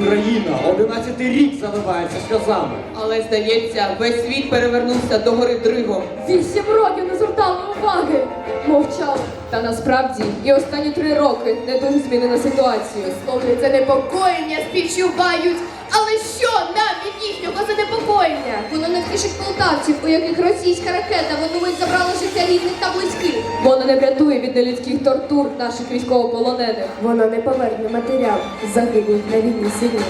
Україна 11 рік заливається сльозами. Але здається, весь світ перевернувся до гори Дригом. Вісім років не звертали уваги. Мовчав. Та насправді і останні три роки не дуже змінена ситуацію. Слухай, це непокоєння співчувають. Але що нам від їхнього занепокоєння? Воно не втішить полтавців, у яких російська ракета винувать забрала життя рідних та близьких. Воно не врятує від нелюдських тортур наших військовополонених. Воно не поверне матеріал загиблих на війні синів.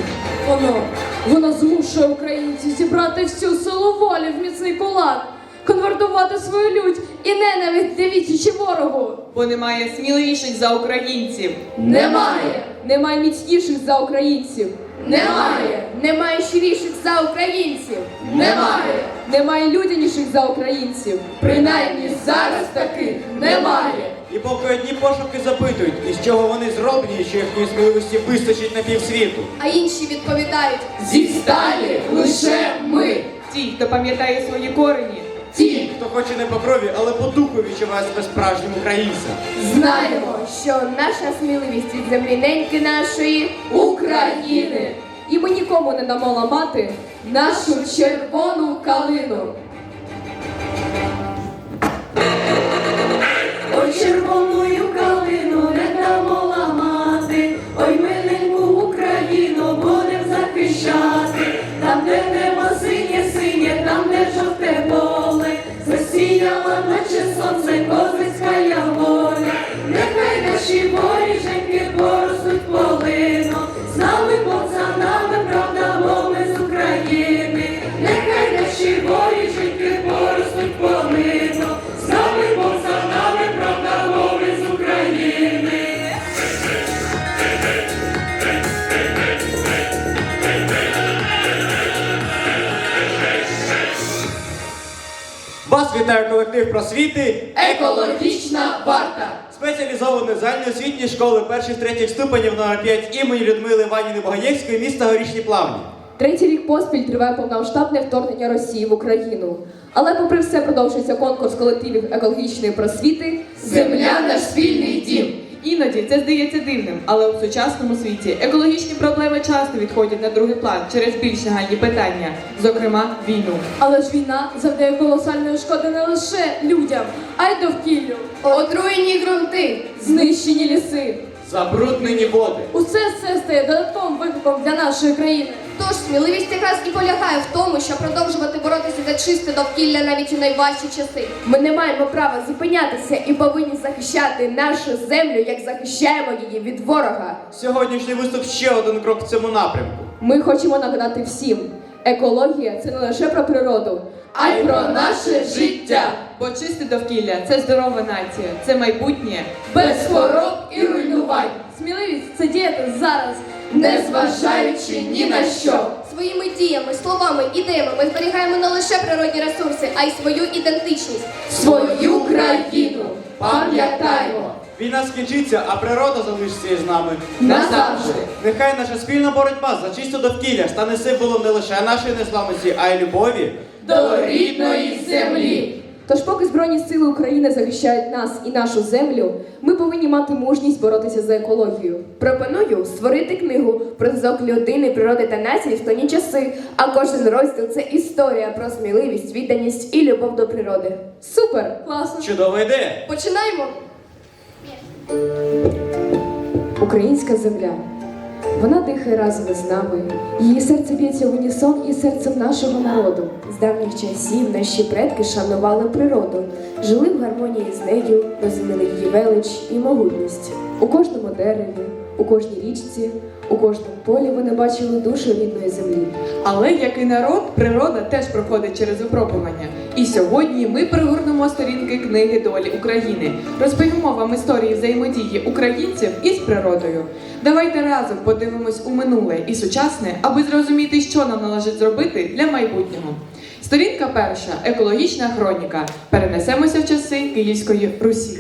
Воно, воно змушує українців зібрати всю силу волі в міцний кулак, конвертувати свою лють і ненависть дивіться ворогу. Бо немає сміливіших за українців. Немає! Немає міцніших за українців. Немає! Немає щиріших за українців. Немає! Немає людяніших за українців. Принаймні зараз таки немає. І поки одні пошуки запитують, із чого вони зроблені, що їхньої сміливості вистачить на півсвіту. А інші відповідають: Зі сталі лише ми. Ті, хто пам'ятає свої корені. Ті, Хто хоче не по крові, але по духу відчуває себе справжнім українцем. знаємо що наша сміливість від землі неньки нашої України. І ми нікому не дамо ламати нашу червону калину. Ой, червоною калину не дамо ламати, ой, миленьку Україну будем захищати, там, де небо синє, синє, там, де жовте поле, засіяла наче сонце козацька колектив просвіти Екологічна варта. спеціалізованої загальноосвітньої школи перших третіх ступенів номер 5 імені Людмили Іванівни Богаєвської міста Горішні Плавні. Третій рік поспіль триває повномасштабне вторгнення Росії в Україну. Але попри все продовжується конкурс колективів екологічної просвіти Земля наш спільний дім. Іноді це здається дивним, але у сучасному світі екологічні проблеми часто відходять на другий план через більш нагальні питання, зокрема війну. Але ж війна завдає колосальної шкоди не лише людям, а й довкіллю. отруєні ґрунти. Знищені ліси. Забруднені води. Усе це стає додатковим викликом для нашої країни. Тож сміливість якраз і полягає в тому, щоб продовжувати боротися за чисте довкілля навіть у найважчі часи. Ми не маємо права зупинятися і повинні захищати нашу землю, як захищаємо її від ворога. Сьогоднішній виступ ще один крок в цьому напрямку. Ми хочемо нагадати всім: екологія це не лише про природу, а й про наше життя. Бо чисте довкілля це здорова нація, це майбутнє. без хвороб і руйнувань. Сміливість це діяти зараз, незважаючи ні на що. Своїми діями, словами, ідеями ми зберігаємо не лише природні ресурси, а й свою ідентичність. Свою країну пам'ятаємо Війна скінчиться, а природа залишиться із нами. назавжди. Нехай наша спільна боротьба за чисте довкілля стане символом не лише нашої незламності, а й любові. До рідної землі. Тож, поки Збройні сили України захищають нас і нашу землю, ми повинні мати мужність боротися за екологію. Пропоную створити книгу про зв'язок людини, природи та нації в складні часи, а кожен розділ це історія про сміливість, відданість і любов до природи. Супер! Класно! Чудова ідея! Починаємо! Українська земля. Вона дихає разом із нами. Її серце б'ється в унісон із серцем нашого народу. З давніх часів наші предки шанували природу, жили в гармонії з нею, розуміли її велич і могутність. У кожному дереві, у кожній річці, у кожному полі вони бачили душу рідної землі. Але як і народ, природа теж проходить через випробування. І сьогодні ми пригорнемо сторінки книги долі України. Розповімо вам історії взаємодії українців із природою. Давайте разом подивимось у минуле і сучасне, аби зрозуміти, що нам належить зробити для майбутнього. Сторінка перша екологічна хроніка. Перенесемося в часи Київської Русі.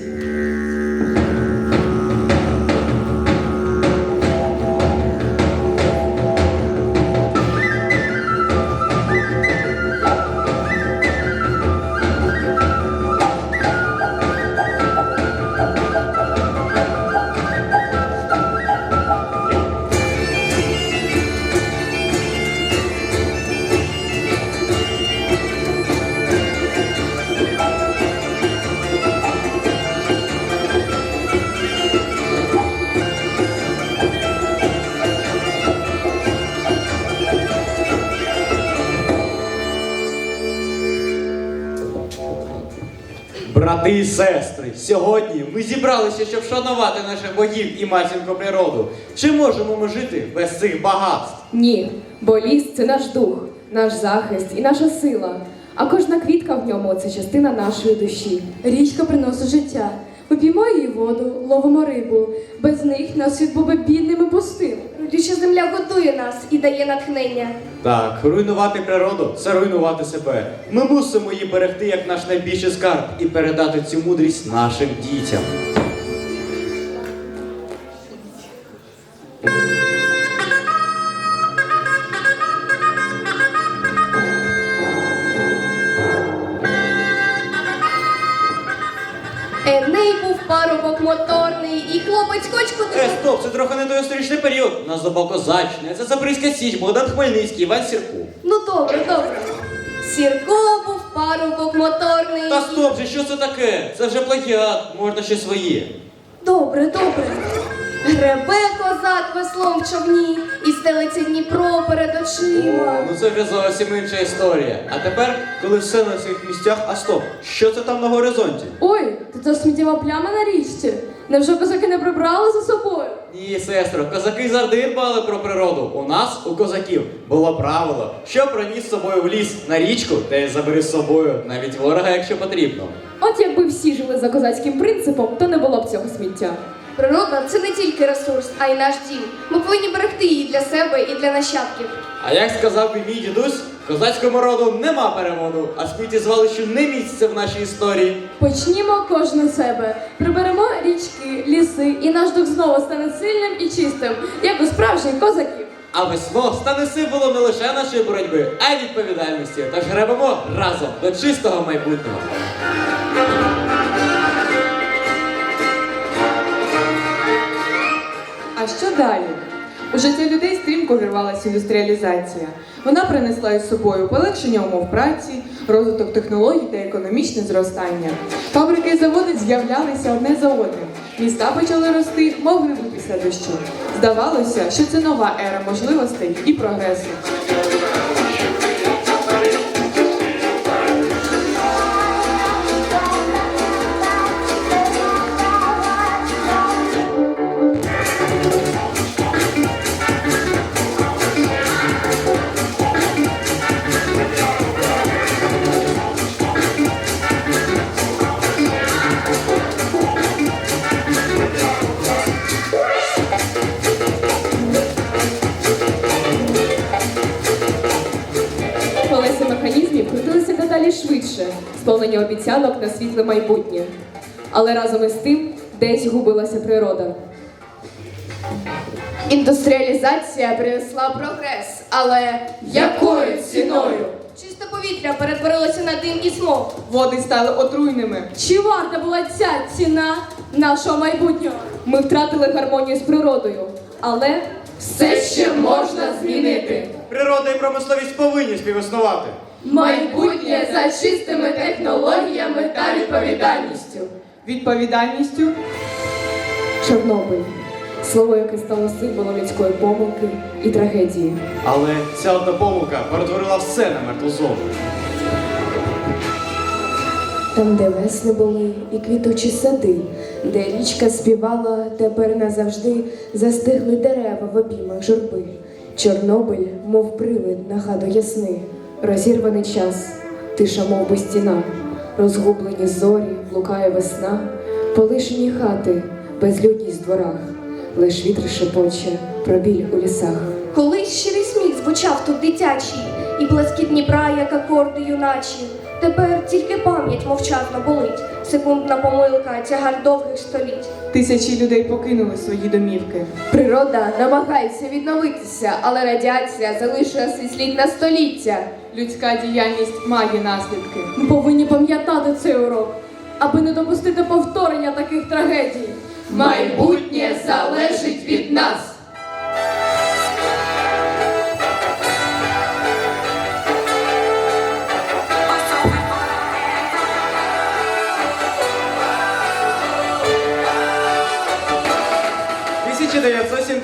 Брати і сестри, сьогодні ми зібралися, щоб шанувати наших богів і матінку природу. Чи можемо ми жити без цих багатств? Ні, бо ліс це наш дух, наш захист і наша сила. А кожна квітка в ньому це частина нашої душі. Річка приносить життя. Ми її воду, ловимо рибу. Без них нас світ був би бідним і пустим. Родюча земля готує нас і дає натхнення. Так, руйнувати природу це руйнувати себе. Ми мусимо її берегти як наш найбільший скарб і передати цю мудрість нашим дітям. Козачна, це Запорізька Січ, Богдан Хмельницький, Іван Сірку. Ну добре, добре. Сірко був парубок моторний. Та стоп же, що це таке? Це вже плагіат, можна ще своє. Добре, добре. Гребе козак веслом в човні і стелиться Дніпро перед О, очима. ну це вже зовсім інша історія. А тепер, коли все на цих місцях, а стоп, що це там на горизонті? Ой, то це сміттєва пляма на річці. Невже козаки не прибрали за собою? Ні, сестро, козаки завжди дбали про природу. У нас, у козаків, було правило, що проніс з собою в ліс на річку, те й забери з собою навіть ворога, якщо потрібно. От якби всі жили за козацьким принципом, то не було б цього сміття. Природа це не тільки ресурс, а й наш дім. Ми повинні берегти її для себе і для нащадків. А як сказав би мій дідусь, козацькому роду нема переводу, а сміттєзвалищу не місце в нашій історії. Почнімо кожен себе. Річки, ліси, і наш дух знову стане сильним і чистим, як у справжніх козаків. А весло стане символом не лише нашої боротьби, а й відповідальності. Тож гребемо разом до чистого майбутнього. А що далі? У життя людей стрімко вірвалася індустріалізація. Вона принесла із собою полегшення умов праці, розвиток технологій та економічне зростання. Фабрики і заводи з'являлися одне за одним. Міста почали рости, мов гриби після дощу. Здавалося, що це нова ера можливостей і прогресу. Обіцянок на світле майбутнє. Але разом із тим десь губилася природа. Індустріалізація принесла прогрес, але якою ціною? Чисте повітря перетворилося на дим і смог. Води стали отруйними. Чи варта була ця ціна нашого майбутнього? Ми втратили гармонію з природою, але Все ще можна змінити. Природа і промисловість повинні співіснувати. Майбутнє за чистими технологіями та відповідальністю. Відповідальністю Чорнобиль слово, яке стало символом людської помилки і трагедії. Але ця одна помилка перетворила все на мертву зону. Там, де весни були і квітучі сади, де річка співала, тепер назавжди застигли дерева в обіймах журби. Чорнобиль, мов привид, нагадує сни, розірваний час, тиша, мов би стіна, розгублені зорі, блукає весна, полишені хати, безлюдність в дворах, лиш вітер шепоче пробіль у лісах. Колись щирий сміх звучав тут дитячий, і блискіт Дніпра, як акорди юначі. Тепер тільки пам'ять мовчазно болить, секундна помилка, тягар довгих століть. тисячі людей покинули свої домівки. Природа намагається відновитися, але радіація залишила свій слід на століття. Людська діяльність має наслідки. Ми повинні пам'ятати цей урок, аби не допустити повторення таких трагедій. Майбутнє залежить від нас. –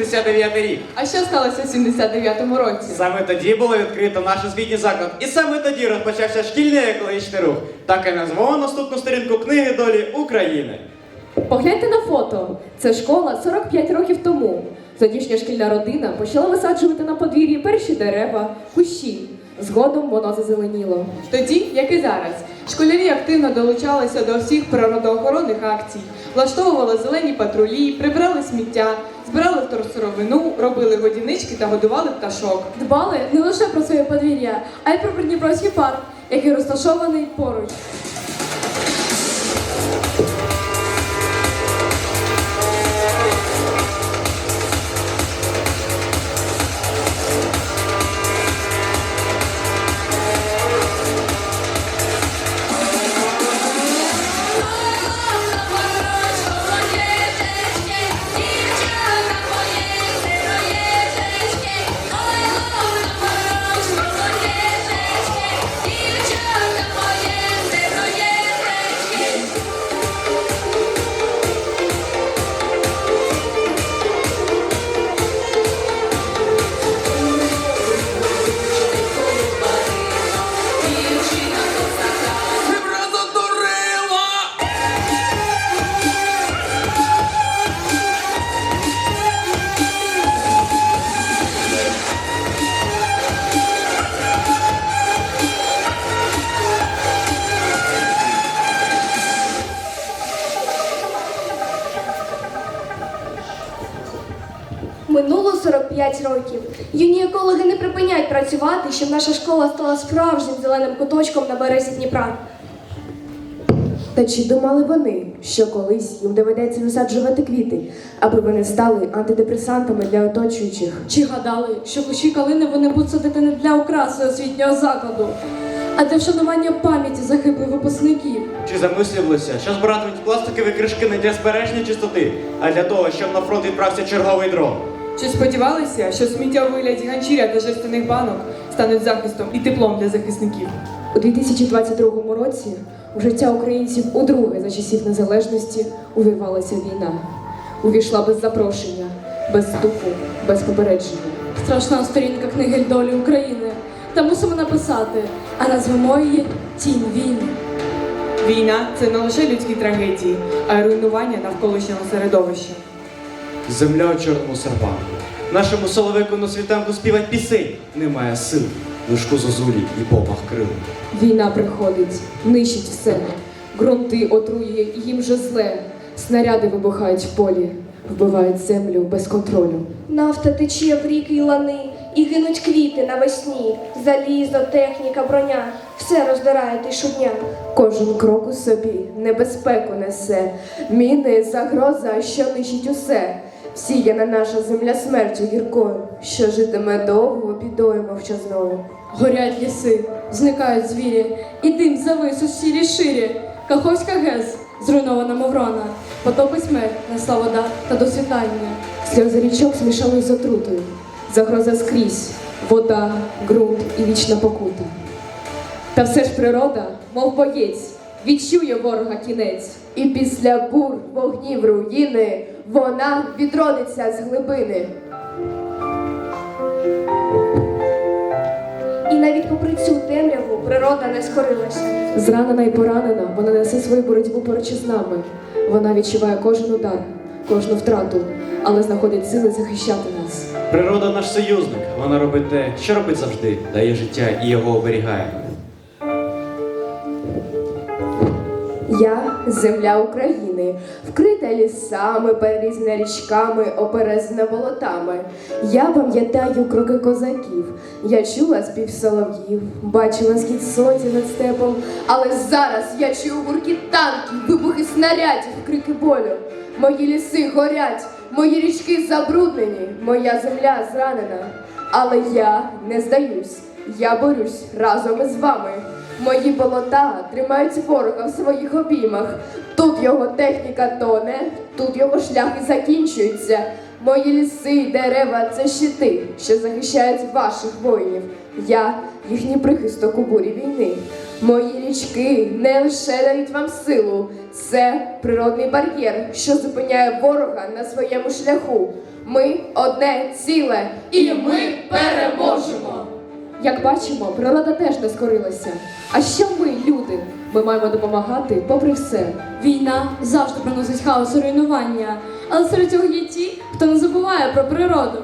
79 рік. А що сталося в 79-му році? Саме тоді було відкрито наш освітній заклад, і саме тоді розпочався шкільний екологічний рух. Так і назвемо наступну сторінку книги долі України. Погляньте на фото. Це школа 45 років тому. Тодішня шкільна родина почала висаджувати на подвір'ї перші дерева, кущі. Згодом воно зазеленіло. Тоді, як і зараз, школярі активно долучалися до всіх природоохоронних акцій, влаштовували зелені патрулі, прибирали сміття, збирали вторсировину, робили водянички та годували пташок. Дбали не лише про своє подвір'я, а й про Придніпровський парк, який розташований поруч. Минуло 45 років. Юні екологи не припиняють працювати, щоб наша школа стала справжнім зеленим куточком на березі Дніпра. Та чи думали вони, що колись їм доведеться висаджувати квіти, аби вони стали антидепресантами для оточуючих? Чи гадали, що кущі калини вони будуть садити не для окраси освітнього закладу, а для вшанування пам'яті загиблих випускників? Чи замислювалися, що збиратимуть пластикові кришки не для збереження чистоти, а для того, щоб на фронт відправся черговий дрон? Чи сподівалися, що сміття у вигляді ганчіря та жестяних банок стануть захистом і теплом для захисників? У 2022 році в життя українців удруге за часів незалежності увірвалася війна. Увійшла без запрошення, без ступу, без попередження. Страшна сторінка книги долі України. Та мусимо написати, а назвемо її Тінь війни. Війна це не лише людські трагедії, а й руйнування навколишнього середовища. Земля у чорному серпанку. Нашому соловику на світанку співать пісень. Немає сил, лишку зозулі і помах крил. Війна приходить, нищить все. Ґрунти отрує, їм же зле. Снаряди вибухають в полі, вбивають землю без контролю. Нафта тече в ріки й лани, і гинуть квіти навесні. Залізо, техніка, броня, все роздирає ти шубня. Кожен крок у собі небезпеку несе. Міни, загроза, що нищить усе. Всіяна наша земля смертю гіркою, що житиме довго бідою мовчазною. Горять ліси, зникають звірі, і дим завис у сірі ширі. Каховська ГЕС, зруйнована Моврона, потопи смерть, несла вода та до світання. Сльози річок змішались з отрутою. Загроза скрізь, вода, ґрунт і вічна покута. Та все ж природа, мов боєць, відчує ворога кінець. І після бур, вогнів, руїни вона відродиться з глибини. І навіть попри цю темряву природа не скорилася. Зранена і поранена, вона несе свою боротьбу поруч із нами. Вона відчуває кожен удар, кожну втрату, але знаходить сили захищати нас. Природа наш союзник. Вона робить те, що робить завжди, дає життя і його оберігає. Я земля України, вкрита лісами, перерізана річками, оперезана болотами. Я пам'ятаю кроки козаків, я чула спів солов'їв, бачила схід сонця над степом, але зараз я чую гуркіт танків, вибухи снарядів, крики болю. Мої ліси горять, мої річки забруднені, моя земля зранена. Але я не здаюсь, я борюсь разом із вами. Мої болота тримають ворога в своїх обіймах. Тут його техніка тоне, тут його шляхи закінчуються. Мої ліси й дерева це щити, що захищають ваших воїнів. Я їхній прихисток у бурі війни. Мої річки не лише дають вам силу, це природний бар'єр, що зупиняє ворога на своєму шляху. Ми одне ціле. І ми переможемо! Як бачимо, природа теж не скорилася. А що ми, люди? Ми маємо допомагати попри все. Війна завжди приносить хаос і руйнування, але серед цього є ті, хто не забуває про природу.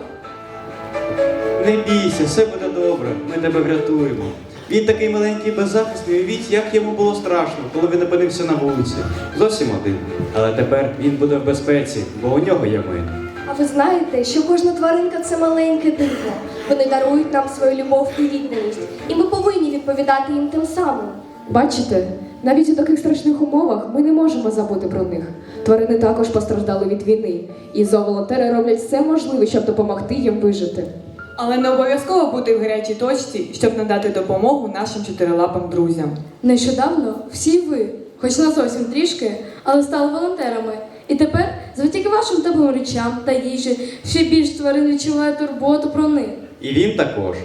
Не бійся, все буде добре, ми тебе врятуємо. Він такий маленький беззахисний, уявіть, як йому було страшно, коли він опинився на вулиці. Зовсім один. Але тепер він буде в безпеці, бо у нього є ми. Ви знаєте, що кожна тваринка це маленьке диво. Вони дарують нам свою любов і відданість, і ми повинні відповідати їм тим самим. Бачите, навіть у таких страшних умовах ми не можемо забути про них. Тварини також постраждали від війни, і зооволонтери роблять все можливе, щоб допомогти їм вижити. Але не обов'язково бути в гарячій точці, щоб надати допомогу нашим чотирилапим друзям. Нещодавно всі ви, хоч не зовсім трішки, але стали волонтерами. І тепер, завдяки вашим теплим речам та їжі, ще більш тварин відчуває турботу про них. І він також.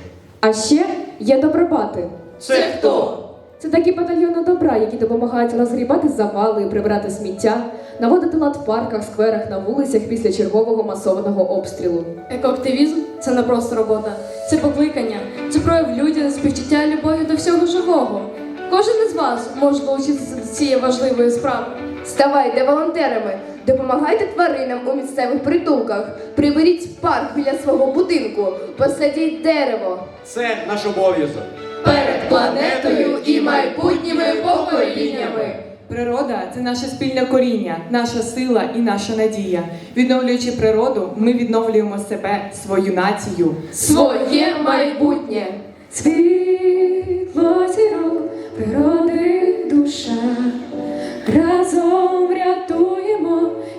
А ще є добробати. Це хто? Це такі батальйони добра, які допомагають розгрібати завали, прибирати сміття, наводити лад в парках, скверах, на вулицях після чергового масованого обстрілу. Екоактивізм це не просто робота, це покликання, це прояв людяності, співчуття любові до всього живого. Кожен із вас може долучитися до цієї важливої справи. Ставайте волонтерами, допомагайте тваринам у місцевих притулках, приберіть парк біля свого будинку, посадіть дерево. Це наш обов'язок. Перед планетою і майбутніми поколіннями. Природа це наше спільне коріння, наша сила і наша надія. Відновлюючи природу, ми відновлюємо себе, свою націю. Своє майбутнє. Світло зірок, природи душа,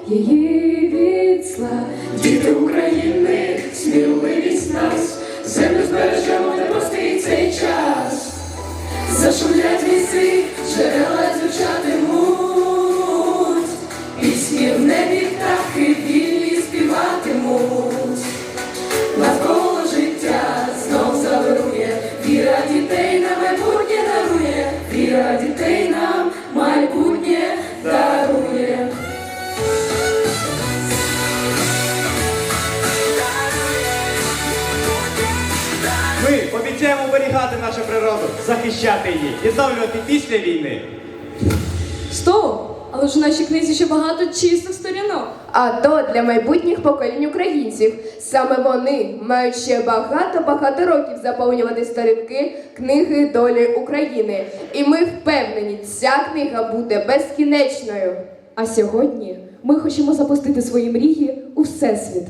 її від. Діти України, сміливість нас, землю збережемо Ми обіцяємо оберігати нашу природу, захищати її, відновлювати після війни. Стоп! Але ж у нашій книзі ще багато чистих сторінок. А то для майбутніх поколінь українців. Саме вони мають ще багато-багато років заповнювати сторінки книги долі України. І ми впевнені, ця книга буде безкінечною. А сьогодні ми хочемо запустити свої мрії у всесвіт.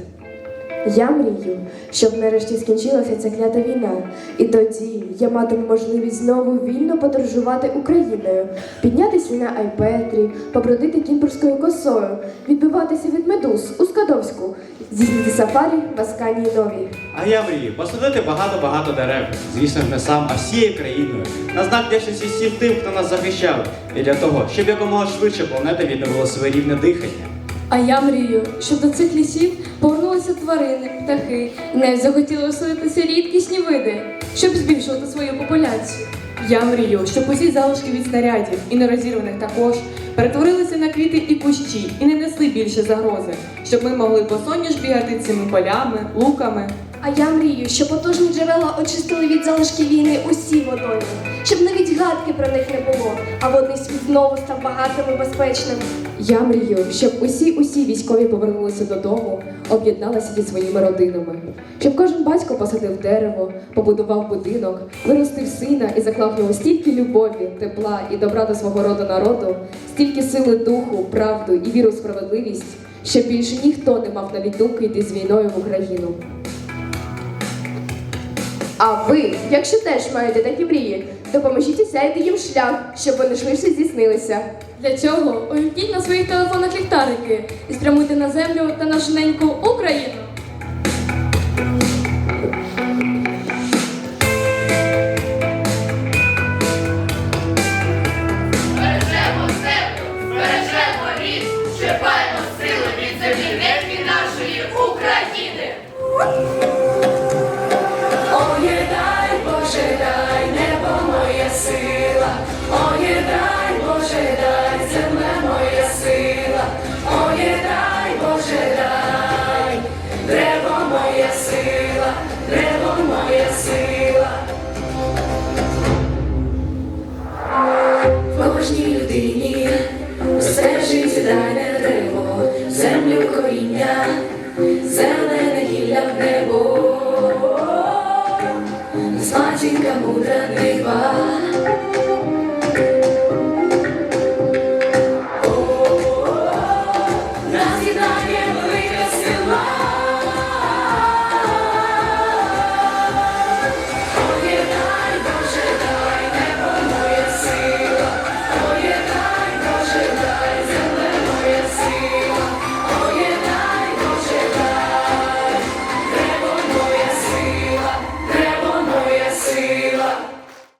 Я мрію, щоб нарешті скінчилася ця клята війна, і тоді я матиму можливість знову вільно подорожувати Україною, піднятися на Айпетрі, побродити кінбурзькою косою, відбиватися від медуз у Скадовську, здійснити сафарі в Асканії Новій. А я мрію посадити багато-багато дерев. Звісно не сам, а всією країною. На знак вдячності всім тим, хто нас захищав. І для того, щоб якомога швидше планета відновила своє рівне дихання. А я мрію, щоб до цих лісів повернулися тварини, птахи навіть захотіли оселитися рідкісні види, щоб збільшувати свою популяцію. Я мрію, щоб усі залишки від снарядів і нерозірваних також перетворилися на квіти і кущі і не несли більше загрози, щоб ми могли по соняш бігати цими полями, луками. А я мрію, щоб потужні джерела очистили від залишків війни усі водойми, щоб навіть гадки про них не було, а водний світ знову став багатим і безпечним. Я мрію, щоб усі усі військові повернулися додому, об'єдналися зі своїми родинами, щоб кожен батько посадив дерево, побудував будинок, виростив сина і заклав в нього стільки любові, тепла і добра до свого роду народу, стільки сили духу, правду і віру в справедливість, щоб більше ніхто не мав навіть думки йти з війною в Україну. А ви, якщо теж маєте такі мрії, допоможіть осяяти їм шлях, щоб вони швидше здійснилися. Для цього увімкніть на своїх телефонах ліхтарики і спрямуйте на землю та на неньку Україну.